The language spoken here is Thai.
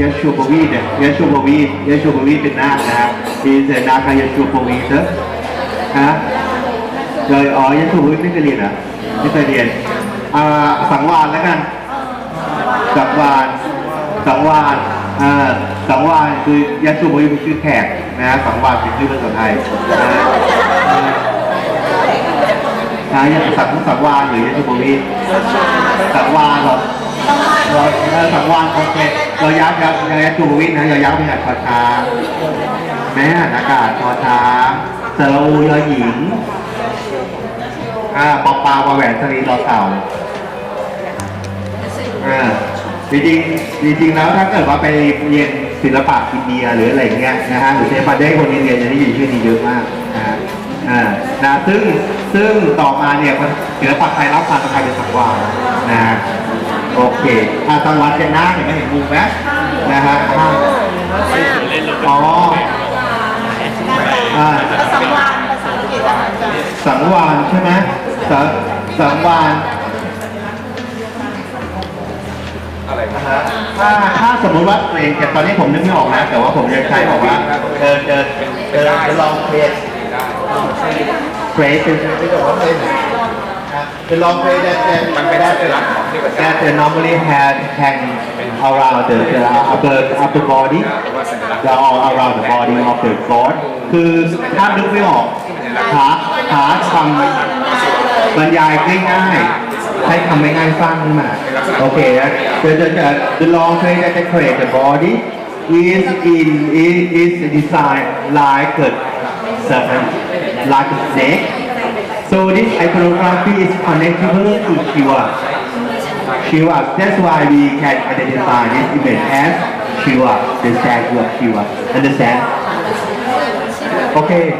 ยชูปวีเนี่ยยชูปวียชูปวีเป็นนาคนะฮะ is a นาคายชูปวีเนอะฮะเลยอ๋อยชูปวีไม่เคยเรียนอะไม่เคยเรียนอ่าสังวานแล้วกัน สังวาน สังวานอ่าสังวานคือยชูปวีเป็นชื่อแขกนะฮะสังวานเป็นชื่อภาษาไทยนะฮะนะยสังสังวานหรือยชูปวีสังวานเหรอ เราเอสังวานโอเคเรายักษ์ยักษ์ยักษ์จูวิทนะเรายักษ์เป็นหัดคอช้างแม่อากาศคอช้างสระอูยอหญิงอ่าปอปลาวาแหวนสรีรอเต่าอ่าจริงจริงแล้วถ้าเกิดว่าไปเรียนศิลปะอินเดียหรืออะไรเงี้ยนะฮะหรือเทปาได้คนอินเดียจะได้ยินชื่อนี้เยอะมากนะฮะอ่านะซึ่งซึ่งต่อมาเนี่ยศิลปะไทยรับการประทานเป็นสังวาลนะฮะ เคอ่าตอนวัดเจนหน้าเห็นไหมเห็นมุมไหมนะฮะอ่าอ๋ออ่าสังวานภาษาอังกฤษอาหารจะสังวานใช่ไหมสังสังวานอะไรนะฮะถ้าถ้าสมมุติว่าตัวเองแต่ตอนนี้ผมนึกไม่ออกนะ แต่ว่าผมจะใช้บอกว่าเดินเดินเดินเดินลองเพลสเพลสเป็นไม่บอกว่าเพลส เป็นลองเพลสแต่แต่มันไม่ได้เป็นหลักของที่ประเทศ that they normally had hang around the, the upper upper body ว่าสัญลักษณ์ the all around the body of the god คือถ้านึกไม่ออกหาหาคำบรรยายง่ายๆใช้คำง่ายๆสร้างขึ้นมาโอเคนะ the the the the long train that decorate the body is in is is designed like a serpent like a snake So this iconography is connectable to Shiva. Shiva, that's why we can identify this image as Shiva, the statue of Shiva. Understand? Okay,